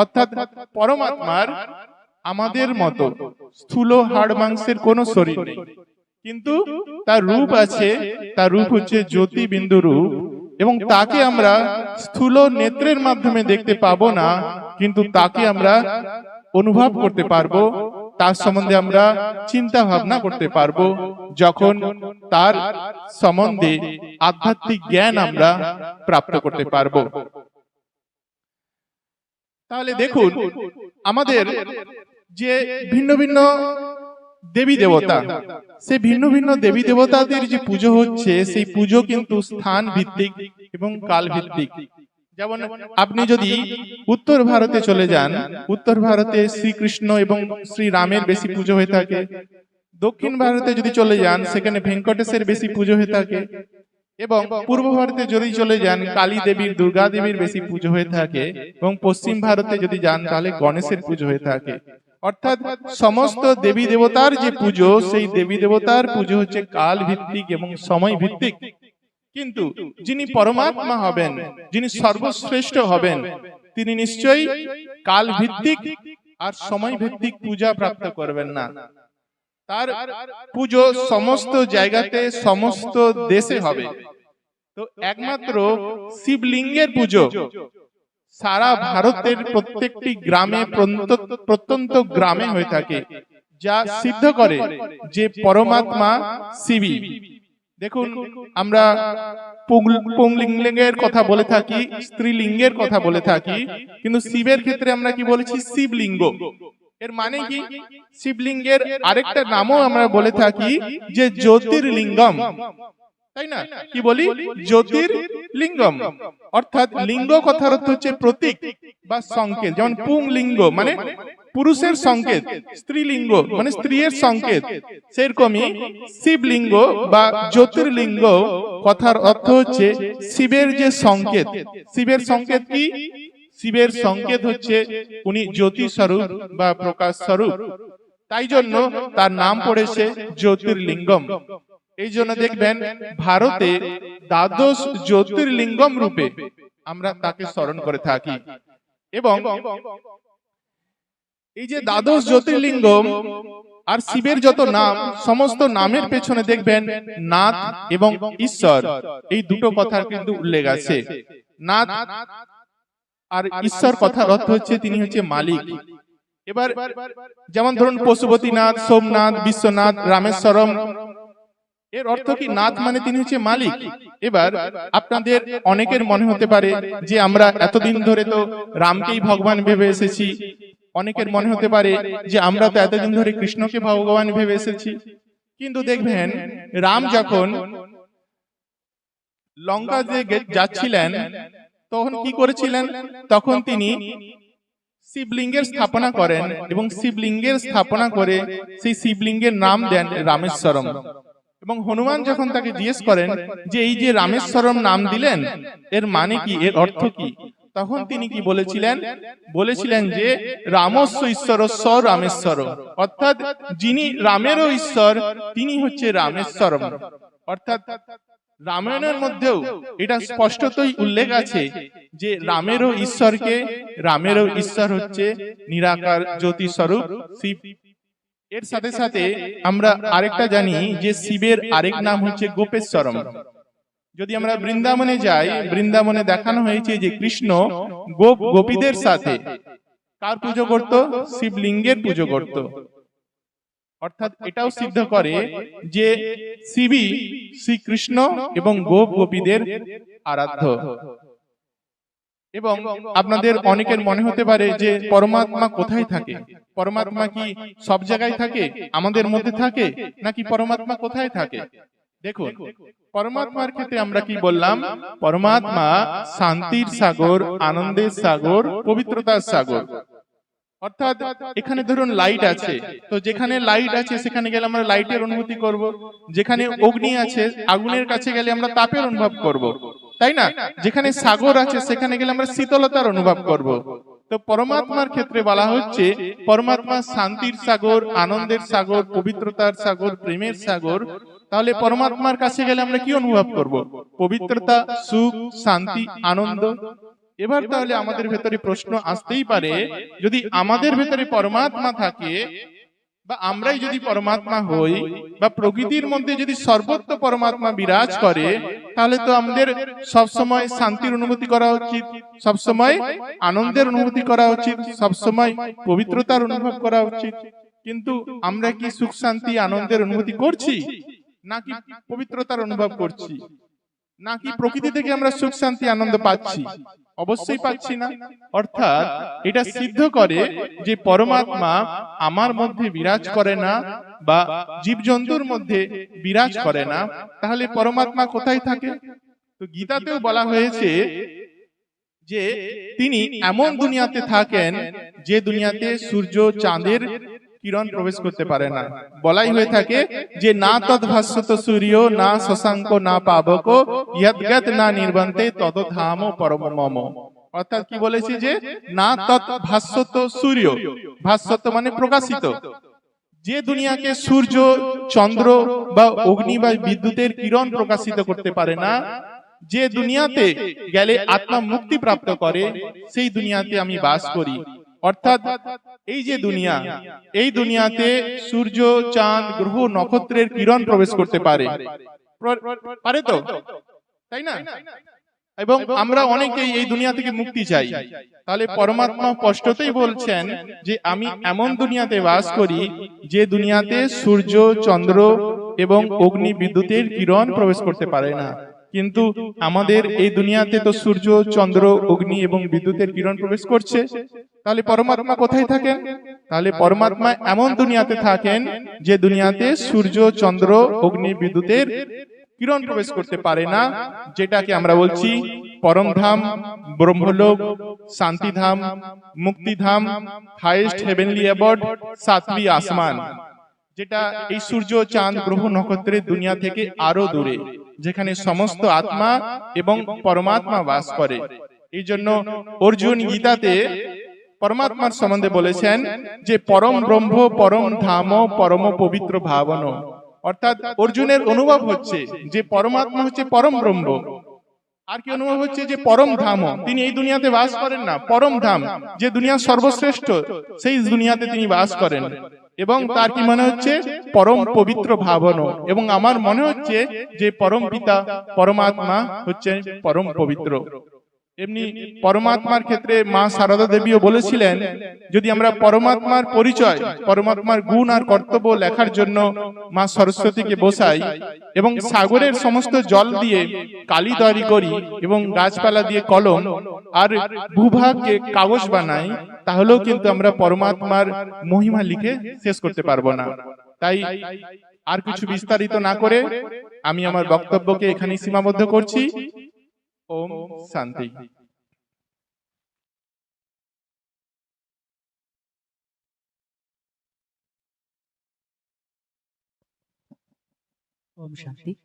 অর্থাৎ পরমাত্মার আমাদের মতো স্থূল হাড় মাংসের কোনো শরীর নেই। কিন্তু তার রূপ আছে, তার রূপ হচ্ছে জ্যোতি বিন্দু রূপ এবং তাকে আমরা স্থূল নেত্রের মাধ্যমে দেখতে পাবো না, কিন্তু তাকে আমরা অনুভব করতে পারব, তার সম্বন্ধে আমরা চিন্তা ভাবনা করতে পারব, যখন তার সম্বন্ধে আধ্যাত্মিক জ্ঞান আমরা প্রাপ্ত করতে পারব। তাহলে দেখুন আমাদের যে ভিন্ন ভিন্ন দেবী দেবতা সেই ভিন্ন ভিন্ন দেবী দেবতাদের যে পুজো হচ্ছে সেই পুজো কিন্তু স্থান ভিত্তিক এবং কাল ভিত্তিক। যেমন আপনি যদি উত্তর ভারতে চলে যান উত্তর ভারতে শ্রীকৃষ্ণ এবং শ্রী রামের বেশি পুজো হয়ে থাকে। দক্ষিণ ভারতে যদি চলে যান সেখানে ভেঙ্কটেশের বেশি পুজো হয়ে থাকে। এবং পূর্ব ভারতে যদি চলে যান কালী দেবীর দুর্গা দেবীর বেশি পুজো হয়ে থাকে এবং পশ্চিম ভারতে যদি যান তাহলে গণেশের পুজো হয়ে থাকে। অর্থাৎ সমস্ত দেবী দেবতার যে পুজো সেই দেবী দেবতার পুজো হচ্ছে কাল ভিত্তিক এবং সময় ভিত্তিক কিন্তু যিনি পরমাত্মা হবেন যিনি সর্বশ্রেষ্ঠ হবেন তিনি নিশ্চয়ই কাল ভিত্তিক আর সময় ভিত্তিক পূজা প্রাপ্ত করবেন না। তার পুজো সমস্ত জায়গাতে সমস্ত দেশে হবে। তো একমাত্র শিবলিঙ্গের পুজো। সারা ভারতের প্রত্যেকটি গ্রামে প্রত্যন্ত গ্রামে হয়ে থাকে যা সিদ্ধ করে যে পরমাত্মা শিবী দেখুন আমরা পুংলিঙ্গের কথা বলে থাকি স্ত্রীলিঙ্গের কথা বলে থাকি কিন্তু শিবের ক্ষেত্রে আমরা কি বলেছি শিবলিঙ্গ। এর মানে কি? শিবলিঙ্গের আরেকটা নামও আমরা বলে থাকি যে জ্যোতির্লিঙ্গম। তাই না? কি বলি? জ্যোতির্লিঙ্গম। অর্থাৎ লিঙ্গ কথার অর্থ হচ্ছে প্রতীক বা সংকেত যেমন পুংলিঙ্গ মানে পুরুষের সংকেত স্ত্রীলিঙ্গ মানে স্ত্রীর সংকেত। সেরকমই শিবলিঙ্গ বা জ্যোতির্লিঙ্গ কথার অর্থ হচ্ছে শিবের যে সংকেত। শিবের সংকেত কি? শিবের সংকেত হচ্ছে উনি জ্যোতি স্বরূপ বা প্রকাশ স্বরূপ। তাই জন্য তার নাম পড়েছে জ্যোতির্লিঙ্গম। এই জন্য দেখবেন ভারতে দ্বাদশ জ্যোতির্লিঙ্গম রূপে আমরা তাকে স্মরণ করে থাকি। এবং এই যে দ্বাদশ জ্যোতির্লিঙ্গম আর শিবের যত নাম সমস্ত নামের পেছনে দেখবেন নাথ এবং ঈশ্বর। এই দুটো কথার কিন্তু উল্লেখ আছে। নাথ আর ঈশ্বর কথার অর্থ হচ্ছে তিনি হচ্ছে মালিক। এবার যেমন ধরুন পশুপতিনাথ সোমনাথ বিশ্বনাথ রামেশ্বরম এর অর্থ কি নাথ মানে তিনি হচ্ছে মালিক? এবার আপনাদের অনেকের মনে হতে পারে যে আমরা এতদিন ধরে তো রামকেই ভগবান ভেবে এসেছি। অনেকের মনে হতে পারে যে আমরা তো এতদিন ধরে কৃষ্ণকে ভগবান ভেবে এসেছি। কিন্তু দেখবেন রাম যখন লঙ্কা যে যাচ্ছিলেন তখন কি করেছিলেন? তখন তিনি শিবলিঙ্গের স্থাপনা করেন এবং শিবলিঙ্গের স্থাপনা করে সেই শিবলিঙ্গের নাম দেন রামেশ্বরম। এবং হনুমান যখন তাকে জিজ্ঞেস করেন যে এই যে রামেশ্বরম নাম দিলেন এর মানে কি এর অর্থ কি? তখন তিনি কি বলেছিলেন? বলেছিলেন যে রামস্ব ঈশ্বর স রামেশ্বর। অর্থাৎ যিনি রামেরও ঈশ্বর তিনি হচ্ছে রামেশ্বরম। অর্থাৎ রামায়ণের মধ্যেও এটা স্পষ্টতই উল্লেখ আছে যে রামেরও ঈশ্বরকে রামেরও ঈশ্বর হচ্ছে নিরাকার জ্যোতি স্বরূপ শিব। এর সাথে সাথে আমরা আরেকটা জানি যে শিবের আরেক নাম হচ্ছে গোপেশ্বরম। যদি আমরা বৃন্দাবনে যাই বৃন্দাবনে দেখানো হয়েছে যে কৃষ্ণ গোপ গোপীদের সাথে। কার পুজো করত? শিবলিঙ্গের পুজো করত। অর্থাৎ এটাও সিদ্ধ করে যে শিবই শ্রীকৃষ্ণ এবং গোপ গোপীদের আরাধ্য। এবং আপনাদের অনেকের মনে হতে পারে যে পরমাত্মা কোথায় থাকে? পরমাত্মা কি সব জায়গায় থাকে? আমাদের মধ্যে থাকে? নাকি পরমাত্মা কোথায় থাকে? দেখুন পরমাত্মার ক্ষেত্রে আমরা কি বললাম? পরমাত্মা শান্তির সাগর আনন্দের সাগর পবিত্রতার সাগর। অর্থাৎ এখানে ধরুন লাইট আছে। তো যেখানে লাইট আছে, সেখানে গেলে আমরা লাইটের অনুভূতি করব। যেখানে অগ্নি আছে, আগুনের কাছে গেলে আমরা তাপের অনুভব করব। তাই না? যেখানে সাগর আছে, সেখানে গেলে আমরা শীতলতার অনুভব করব। তো পরমাত্মার ক্ষেত্রে বলা হচ্ছে, পরমাত্মা শান্তির সাগর, আনন্দের সাগর, পবিত্রতার সাগর, প্রেমের সাগর। তাহলে পরমাত্মার কাছে গেলে আমরা কি অনুভব করব? পবিত্রতা, সুখ, শান্তি, আনন্দ। এবার তাহলে আমাদের ভেতরে প্রশ্ন আসতেই পারে যদি আমাদের ভেতরে পরমাত্মা থাকে বা আমরাই যদি পরমাত্মা হই বা প্রকৃতির মধ্যে যদি সর্বত্র পরমাত্মা বিরাজ করে তাহলে তো আমাদের সবসময় শান্তির অনুভূতি করা উচিত সবসময় আনন্দের অনুভূতি করা উচিত সবসময় পবিত্রতার অনুভব করা উচিত। কিন্তু আমরা কি সুখ শান্তি আনন্দের অনুভূতি করছি নাকি পবিত্রতার অনুভব করছি? নাকি প্রকৃতি থেকে আমরা সুখ শান্তি আনন্দ পাচ্ছি অবশ্যই পাচ্ছি না। অর্থাৎ এটা সিদ্ধ করে যে পরমাত্মা আমার মধ্যে বিরাজ করে না বা জীবজন্তুর মধ্যে বিরাজ করে না তাহলে পরমাত্মা কোথায় থাকে? তো গীতাতেও বলা হয়েছে যে তিনি এমন দুনিয়াতে থাকেন যে দুনিয়াতে সূর্য চাঁদের কিরণ প্রবেশ করতে পারে না। বলাই হয়ে থাকে যে না তদ ভাস্বত সূর্য না শশাঙ্ক না পাবক ইয়দ্গত না নির্বন্তে তদ ধাম পরম মম। অর্থাৎ কি বলেছে যে না তৎ ভাস্বত সূর্য। ভাস্বত মানে প্রকাশিত। যে দুনিয়াকে সূর্য চন্দ্র বা অগ্নি বা বিদ্যুতের কিরণ প্রকাশিত করতে পারে না। যে দুনিয়াতে গেলে আত্মা মুক্তি প্রাপ্ত করে সেই দুনিয়াতে আমি বাস করি। অর্থাৎ এই যে দুনিয়া, এই দুনিয়াতে সূর্য, চাঁদ, গ্রহ, নক্ষত্রের কিরণ প্রবেশ করতে পারে। পারে তো? তাই না? এবং আমরা অনেকেই এই দুনিয়া থেকে মুক্তি চাই। তাহলে পরমাত্মা স্পষ্টতই বলছেন যে আমি এমন দুনিয়াতে বাস করি যে দুনিয়াতে সূর্য, চন্দ্র এবং অগ্নি বিদ্যুতের কিরণ প্রবেশ করতে পারে না। কিন্তু আমাদের এই দুনিয়াতে তো সূর্য, চন্দ্র, অগ্নি এবং বিদ্যুতের কিরণ প্রবেশ করছে। তাহলে পরমাত্মা কোথায় থাকেন? তাহলে পরমাত্মা এমন দুনিয়াতে থাকেন যে দুনিয়াতে সূর্য, চন্দ্র, অগ্নি, বিদ্যুতের কিরণ প্রবেশ করতে পারে না, যেটাকে আমরা বলছি পরমধাম, ব্রহ্মলোক, শান্তিধাম, মুক্তিধাম হাইয়েস্ট হেভেনলি অ্যাবর্ড সাতবি আসমান, যেটা এই সূর্য, চাঁদ, গ্রহ, নক্ষত্রের দুনিয়া থেকে আরও দূরে। যেখানে সমস্ত আত্মা এবং পরমাত্মা বাস করে। এই জন্য অর্জুন গীতাতে পরমাত্মার সম্বন্ধে বলেছেন যে পরম ব্রহ্ম পরম ধাম পরম পবিত্র ভাবন। অর্থাৎ অর্জুনের অনুভব হচ্ছে যে পরমাত্মা হচ্ছে পরম ব্রহ্ম। আর কি অনুভব হচ্ছে যে পরম ধাম। তিনি এই দুনিয়াতে বাস করেন না। পরম ধাম যে দুনিয়া সর্বশ্রেষ্ঠ সেই দুনিয়াতে তিনি বাস করেন। এবং তার কি মনে হচ্ছে? পরম পবিত্র ভাবন। এবং আমার মনে হচ্ছে যে পরম পিতা পরমাত্মা হচ্ছে পরম পবিত্র। এমনি পরমাত্মার ক্ষেত্রে মা সারদা দেবীও বলেছিলেন যদি আমরা পরমাত্মার পরিচয় পরমাত্মার গুণ আর কর্তব্য লেখার জন্য মা সরস্বতীকে বসাই এবং সাগরের সমস্ত জল দিয়ে কালি তৈরি করি এবং গাছপালা দিয়ে কলম আর ভূভাগকে কাগজ বানাই তাহলেও কিন্তু আমরা পরমাত্মার মহিমা লিখে শেষ করতে পারব না। তাই আর কিছু বিস্তারিত না করে আমি আমার বক্তব্যকে এখানেই সীমাবদ্ধ করছি। ओम शांति। ओम शांति।